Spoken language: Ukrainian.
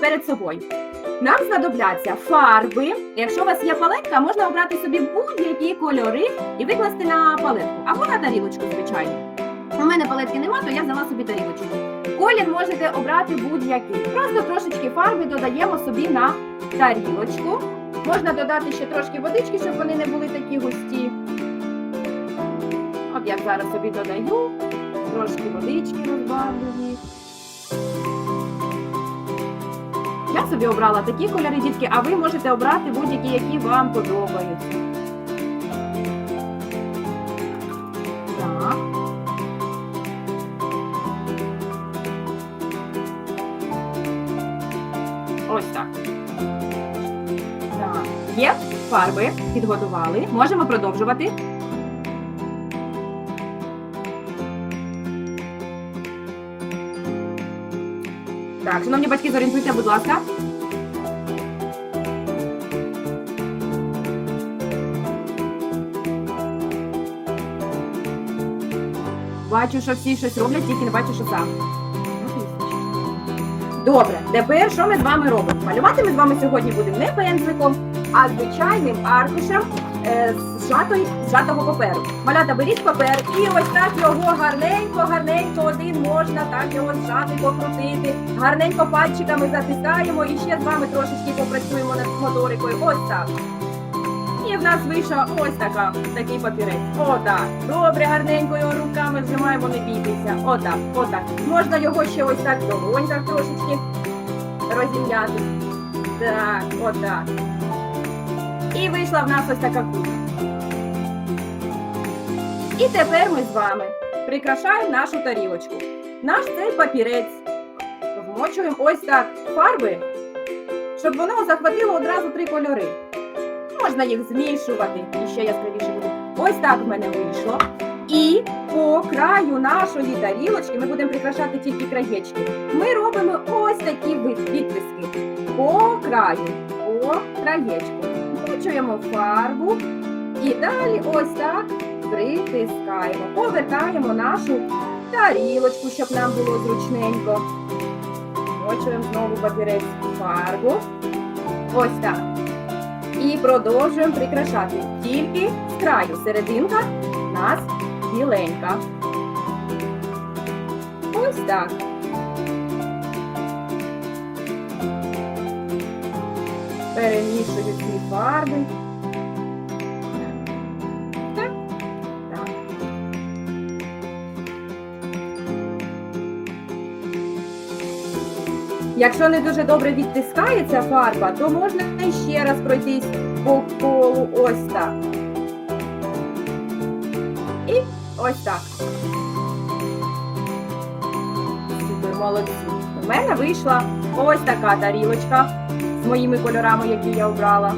перед собою. Нам знадобляться фарби. Якщо у вас є палетка, можна обрати собі будь-які кольори і викласти на палетку або на тарілочку, звичайно. У мене палетки нема, то я взяла собі тарілочку. Колір можете обрати будь-який. Просто трошечки фарби додаємо собі на тарілочку. Можна додати ще трошки водички, щоб вони не були такі густі. От я зараз собі додаю, трошки водички розбавлю Я собі обрала такі кольори, дітки, а ви можете обрати будь-які, які вам подобаються. Ось так. Так. Є фарби, підготували. Можемо продовжувати. Так, шановні батьки, зорієнтуйте, будь ласка. Бачу, що всі щось роблять, тільки не бачу, що саме. Добре, тепер що ми з вами робимо? Малювати ми з вами сьогодні будемо не пензликом, а звичайним аркушем е, з зжатого паперу. Малята, беріть папер і ось так його гарненько, гарненько один можна так його зжати, покрутити. Гарненько пальчиками затискаємо і ще з вами трошечки попрацюємо над моторикою. Ось так. І в нас вийшов ось така, такий папірець. Отак. Добре, гарненько його руками зжимаємо, не бійтеся. Отак, отак. Можна його ще ось так в долоньках трошечки розім'яти. Так, отак. І вийшла в нас ось така кулька. І тепер ми з вами прикрашаємо нашу тарілочку. Наш цей папірець. Вмочуємо ось так фарби, щоб воно захватило одразу три кольори. Можна їх змішувати і ще яскравіше буде. Ось так в мене вийшло. І по краю нашої тарілочки ми будемо прикрашати тільки краєчки. Ми робимо ось такі відтиски. По краю, по краєчку. Вмочуємо фарбу і далі ось так притискаємо. Повертаємо нашу тарілочку, щоб нам було зручненько. Вмочуємо знову папірець фарбу. Ось так. І продовжуємо прикрашати. Тільки з краю серединка у нас біленька. Ось так. Перемішую ці фарби. Якщо не дуже добре відтискається фарба, то можна ще раз пройтись по колу ось так. І ось так. Супер, молодці. У мене вийшла ось така тарілочка з моїми кольорами, які я обрала.